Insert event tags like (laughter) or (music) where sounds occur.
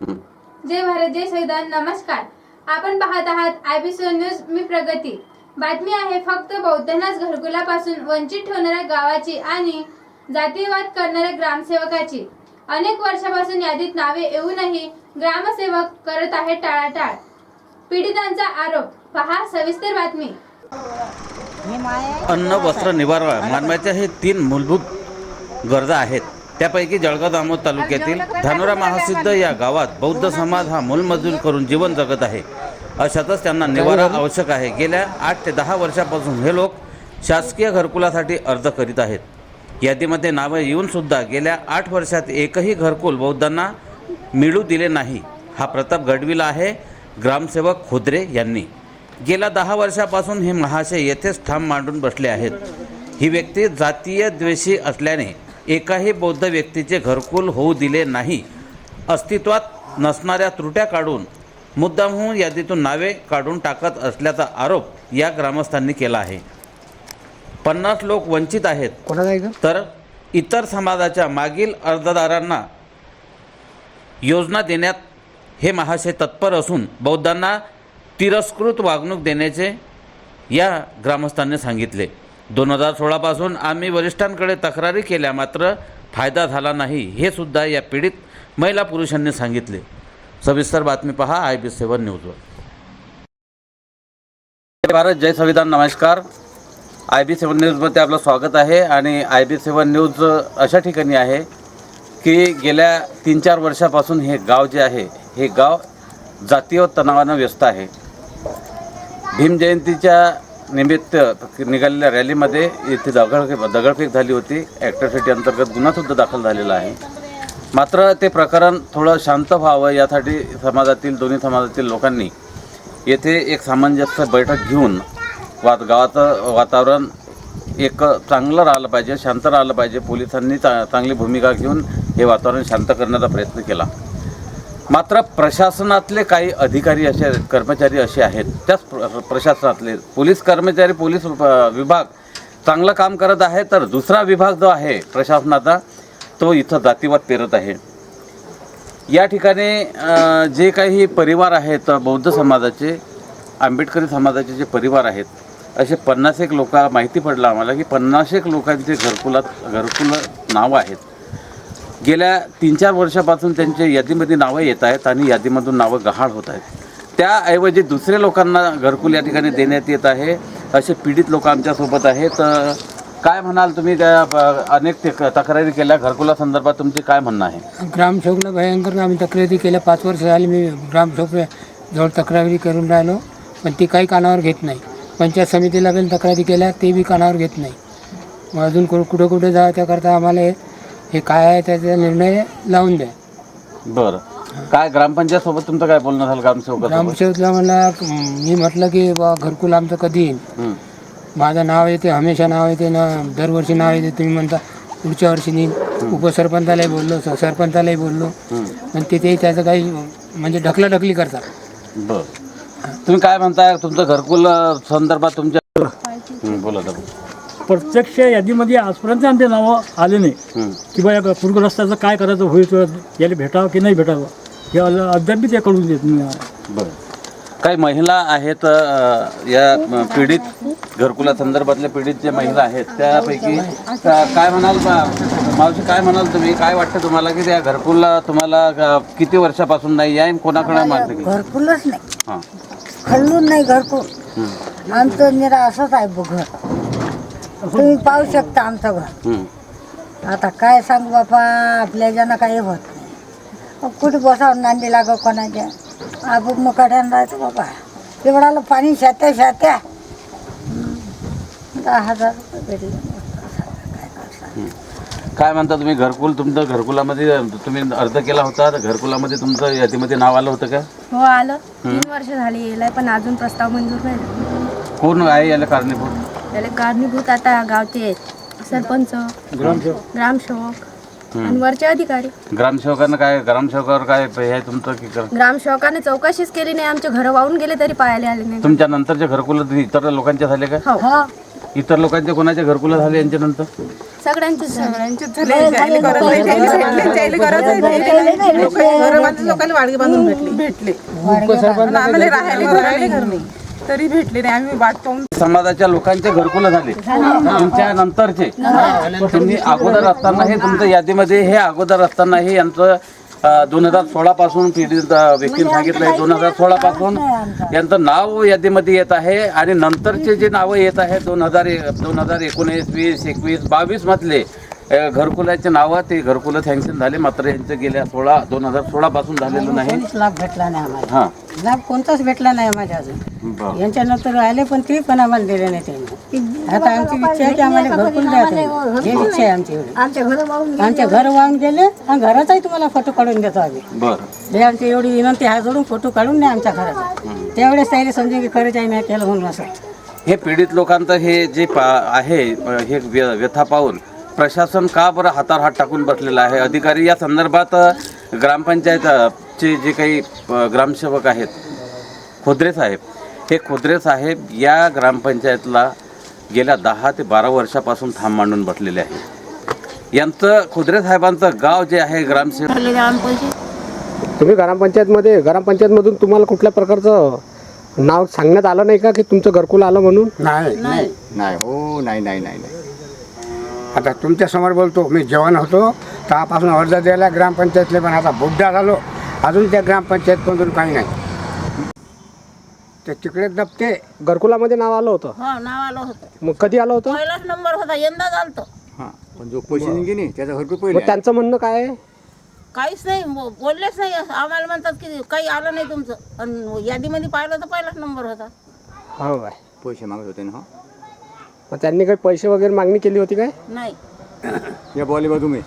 भारत जय संविधान. नमस्कार. आपण पाहत आहात आय बी न्यूज मी प्रगती. बातमी आहे फक्त बौद्धांनाच घरकुलापासून वंचित ठेवणाऱ्या गावाची आणि जातीवाद करणाऱ्या ग्रामसेवकाची. अनेक वर्षापासून यादीत नावे येऊनही ग्रामसेवक करत आहेत टाळाटाळ. पीडितांचा आरोप. पहा सविस्तर बातमी. अन्न वस्त्र निवारा मानवाच्या हे तीन मूलभूत गरजा आहेत. त्यापैकी जळगाव दामोद तालुक्यातील धानोरा महासिद्ध या गावात बौद्ध समाज हा मूलमजूर करून जीवन जगत आहे. अशातच त्यांना निवारा आवश्यक आहे. गेल्या आठ ते दहा वर्षापासून हे लोक शासकीय घरकुलासाठी अर्ज करीत आहेत. यादीमध्ये नावं येऊन सुद्धा गेल्या आठ वर्षात एकही घरकुल बौद्धांना मिळू दिले नाही. हा प्रताप घडविला आहे ग्रामसेवक खोदरे यांनी. गेल्या दहा वर्षापासून हे महाशय येथेच ठाम मांडून बसले आहेत. ही व्यक्ती जातीय द्वेषी असल्याने एकाही बौद्ध व्यक्तीचे घरकुल होऊ दिले नाही. अस्तित्वात नसणाऱ्या त्रुट्या काढून मुद्दामहून यादीतून नावे काढून टाकत असल्याचा आरोप या ग्रामस्थांनी केला आहे. पन्नास लोक वंचित आहेत. तर इतर समाजाच्या मागील अर्जदारांना योजना देण्यात हे महाशय तत्पर असून बौद्धांना तिरस्कृत वागणूक देण्याचे या ग्रामस्थांनी सांगितले. दोन हजार सोळापासून आम्ही वरिष्ठांकडे तक्रारी केल्या मात्र फायदा झाला नाही. हे सुद्धा या पीडित महिला पुरुषांनी सांगितले. सविस्तर बातमी पहा आय बी सेवन न्यूजवर भारत जय संविधान नमस्कार. आय बी सेवन न्यूजमध्ये आपलं स्वागत आहे आणि आय बी सेवन न्यूज अशा ठिकाणी आहे की गेल्या तीन चार वर्षापासून हे गाव जे आहे हे गाव जातीय तणावानं व्यस्त आहे. भीम जयंतीच्या निमित्त निघालेल्या रॅलीमध्ये येथे दगडफेक दगडफेक झाली होती. ॲक्टरसिटी अंतर्गत गुन्हासुद्धा दाखल झालेला आहे. मात्र ते प्रकरण थोडं शांत व्हावं यासाठी समाजातील दोन्ही समाजातील लोकांनी येथे एक सामंजस्य बैठक घेऊन वात गावाचं वातावरण एक चांगलं राहिलं पाहिजे शांत राहिलं पाहिजे. पोलिसांनी चा चांगली भूमिका घेऊन हे वातावरण शांत करण्याचा प्रयत्न केला. मात्र प्रशासनातले काही अधिकारी असे कर्मचारी असे आहेत. त्याच प्र प्रशासनातले पोलीस कर्मचारी पोलीस विभाग चांगलं काम करत आहे तर दुसरा विभाग जो आहे प्रशासनाचा तो इथं जातीवाद पेरत आहे. या ठिकाणी जे काही परिवार आहेत बौद्ध समाजाचे आंबेडकरी समाजाचे जे परिवार आहेत असे पन्नास एक लोक माहिती पडलं आम्हाला की पन्नास एक लोकांचे घरकुलात घरकुल नावं आहेत. गेल्या तीन चार वर्षापासून त्यांच्या यादीमध्ये नावं येत आहेत आणि यादीमधून नावं गहाळ होत आहेत. त्याऐवजी दुसऱ्या लोकांना घरकुल या ठिकाणी देण्यात येत आहे असे पीडित लोक आमच्यासोबत आहेत. काय म्हणाल तुम्ही? त्या अनेक ते- तक्रारी केल्या. घरकुला संदर्भात तुमचे काय म्हणणं आहे? ग्रामसेवकला भयंकर आम्ही तक्रारी केल्या. पाच वर्ष झाली मी ग्रामसेवक जवळ तक्रारी करून राहिलो पण ती काही कानावर घेत नाही. पंचायत समितीला पण तक्रारी केल्या ते बी कानावर घेत नाही. मग अजून कु कुठं कुठे जा त्याकरता आम्हाला हे- काय आहे त्याचा निर्णय लावून द्या. बरं. काय ग्रामपंचायत सोबत तुमचं काय बोलणं झालं ग्रामसेवकासोबत? ग्रामसेवकला म्हणला मी म्हटलं की बा घरकुल आमचं कधी येईल. माझं नाव येते हमेशा नाव येते ना दरवर्षी नाव येते तुम्ही म्हणता पुढच्या वर्षी नेईल. उपसरपंचालाही बोललो स- सरपंचालाही बोललो. पण ते ते त्याचं काही म्हणजे ढकलाढकली करतात. बरं. तुम्ही काय म्हणताय तुमचं घरकुल अ, संदर्भात तुमच्या हं, बोला दादा. प्रत्यक्ष यादीमध्ये आजपर्यंत आमचे नावं आले नाही. हं. की बा या पूरग्रस्ताचं काय करायचं होईल याला भेटावं की नाही भेटावं हे अद्याप बी ते कळून देत नाही. बरं. काही महिला आहेत या पीडित घरकुला संदर्भातल्या पीडित जे महिला आहेत त्यापैकी काय म्हणाल बा- मावशी काय म्हणाल तुम्ही? काय वाटतं तुम्हाला की त्या घरकुला तुम्हाला किती वर्षापासून नाही? आहे आणि कोणाकडे मागणी केली? घरकुलच नाही. हां. खाल्लून नाही घरकुल. आमचं निरा असंच आहे बघ घर. तुम्ही पाहू शकता आमचं घर. हं. आता काय सांगू बापा आपल्या ज्यानं काही होत नाही. कुठे बसावं नांदी लागो कोणाच्या? आपण मग कड्यानं राहायचं बाबा एवढाला पाणी शात्या शात्या. हं. दहा हजार रुपये भेटले. काय म्हणता तुम्ही घरकुल तुमचं घरकुलामध्ये तुम्ही अर्ज केला होता तर घरकुलामध्ये तुमचं यादीमध्ये नाव आलं होतं का? हो आलं. तीन वर्ष झाली पण अजून प्रस्ताव मंजूर नाही. कोण आहे याला कारणीभूत? त्याला कारणीभूत आता गावचे आहेत. सरपंच ग्रामसेवक. आणि वरचे अधिकारी. ग्रामसेवकांना काय ग्रामसेवकावर काय हे तुमचं की कर- ग्रामसेवकाने चौकशीच केली नाही आमचे घर वाहून गेले तरी पाहायला आले नाही. तुमच्या नंतरचे घरकुल इतर लोकांचे झाले का? हो. हो. इतर लोकांचे कोणाचे घरकुलं झाले यांच्यानंतर सगळ्यांचे सगळ्यांचे लोकांना वाडगे बांधून भेटले. भेटले पण आम्हाला राहायला घर नाही. तरी भेटले नाही. आम्ही वाट पाहून समाजाच्या लोकांचे घरकुलं झाले. तुमच्या नंतरचे. तुम्ही अगोदर असताना हे तुमच्या यादीमध्ये हे अगोदर असताना हे यांचं दोन हजार सोळा पासून पीडित व्यक्तीने सांगितलंय. दोन हजार सोळा पासून यांचं नाव यादीमध्ये येत आहे आणि नंतरचे जे नावं येत आहे दोन हजार दोन हजार एकोणीस वीस एकवीस बावीस मधले अ, घरकुलाचे नावं ते घरकुलं सँक्शन झाले मात्र यांचं गेल्या सोळा दोन हजार सोळा पासून झालेलं नाही कोणीच लाभ भेटला नाही आम्हाला. हां. लाभ कोणताच भेटला नाही माझ्या अजून. बरं. यांच्यानंतर आले पण ते पण आम्हाला दिले नाही त्यांनी. आता आमची इच्छा आहे की आम्हाला घरकुल द्या तुम्ही. ही इच्छा आहे आमची एवढी. आमच्या घर वाहून आमच्या घर वाहून गेले आणि घराचाही तुम्हाला फोटो काढून देतो आम्ही. बरं. हे आमची एवढी विनंती हात जोडून फोटो काढून नाही आमच्या घराचा त्यावेळेस त्याला समजून की खरंच आहे नाही केलं म्हणून असं. हे पीडित लोकांचं हे जे पा आहे अ, हे व्य- व्यथा पाहून प्रशासन का बरं हातावर हात टाकून बसलेला आहे? अधिकारी या संदर्भात अ, ग्रामपंचायत अ, चे जे काही ग्रामसेवक आहेत खोदरे साहेब हे खोदरे साहेब या ग्रामपंचायतला गेल्या दहा ते बारा वर्षापासून थांब मांडून बसलेले आहेत. यांचं खोदरे साहेबांचं गाव जे आहे ग्रामसेवक तुम्ही ग्रामपंचायतमध्ये ग्रामपंचायतमधून तुम्हाला कुठल्या प्रकारचं नाव सांगण्यात आलं नाही का की तुमचं घरकुल आलं म्हणून? नाही. नाही. नाही हो नाही नाही नाही नाही. आता तुमच्यासमोर बोलतो मी जवान होतो तेव्हापासून अर्ज द्यायला ग्रामपंचायतले पण आता बुड्ढा झालो. अजून त्या ग्रामपंचायतमधून काही नाही. ते तिकडे दबते. घरकुलामध्ये नाव आलं होतं? हो नाव आलं होतं. मग कधी आलं होतं? पहिलाच नंबर होता यंदा चालतो हां पण जो पैसे निघे नाही त्याचा घरकुल मग पहिले. त्यांचं म्हणणं काय आहे? काहीच नाही बो- बोललेच नाही. आम्हाला म्हणतात की काही आलं नाही तुमचं. आणि यादीमध्ये पाहिलं तर पहिलाच नंबर होता. हो काय पैसे मागत होते ना हो? मग त्यांनी काही पैसे वगैरे मागणी केली होती काय? नाही. (coughs) या बॉली बा तुम्ही?